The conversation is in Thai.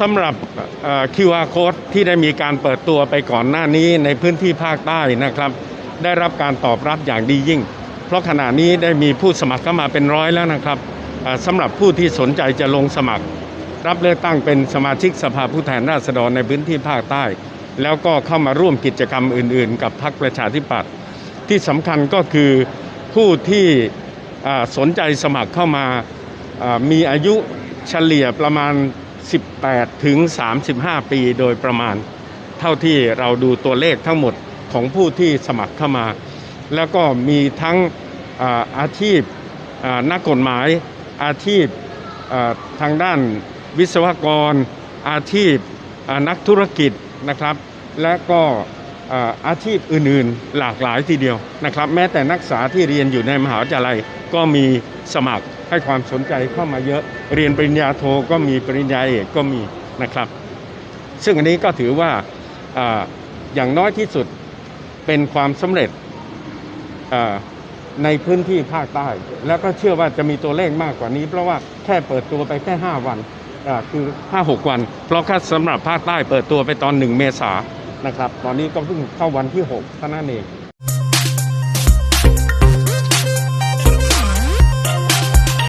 สำหรับ QR code ที่ได้มีการเปิดตัวไปก่อนหน้านี้ในพื้นที่ภาคใต้นะครับ ได้รับการตอบรับอย่างดียิ่ง เพราะขณะนี้ได้มีผู้สมัครเข้ามาเป็นร้อยแล้วนะครับสำหรับผู้ที่สนใจจะลงสมัคร รับเลือกตั้งเป็นสมาชิกสภาผู้แทนราษฎรในพื้นที่ภาคใต้ แล้วก็เข้ามาร่วมกิจกรรมอื่น ๆ กับพรรคประชาธิปัตย์ที่สำคัญก็คือผู้ที่สนใจสมัครเข้ามามีอายุเฉลี่ยประมาณ 18 ถึง 35 ปีโดยประมาณ เท่าที่เราดูตัวเลขทั้งหมดของผู้ที่สมัครเข้ามา แล้วก็มีทั้งอาชีพนักกฎหมายอาชีพทางด้านวิศวกร อาชีพนักธุรกิจนะครับ และก็อาชีพอื่นๆหลากหลายทีเดียวนะครับ แม้แต่นักศึกษาที่เรียนอยู่ในมหาวิทยาลัยก็มีสมัคร ให้ความสนใจเข้ามาเยอะ เรียนปริญญาโทก็มีปริญญาเอกก็มีนะครับ ซึ่งอันนี้ก็ถือว่าออย่างน้อยที่สุดเป็นความสำเร็จในพื้นที่ภาคใต้ แล้วก็เชื่อว่าจะมีตัวเลขมากกว่านี้ เพราะว่าแค่เปิดตัวไปแค่ 5 วันคือ 5-6 วัน เพราะค่าสำหรับภาคใต้เปิดตัวไปตอน 1 เมษานนะครับ ตอนนี้ก็เพิ่งเข้าวันที่ 6 เท่านั้นเอง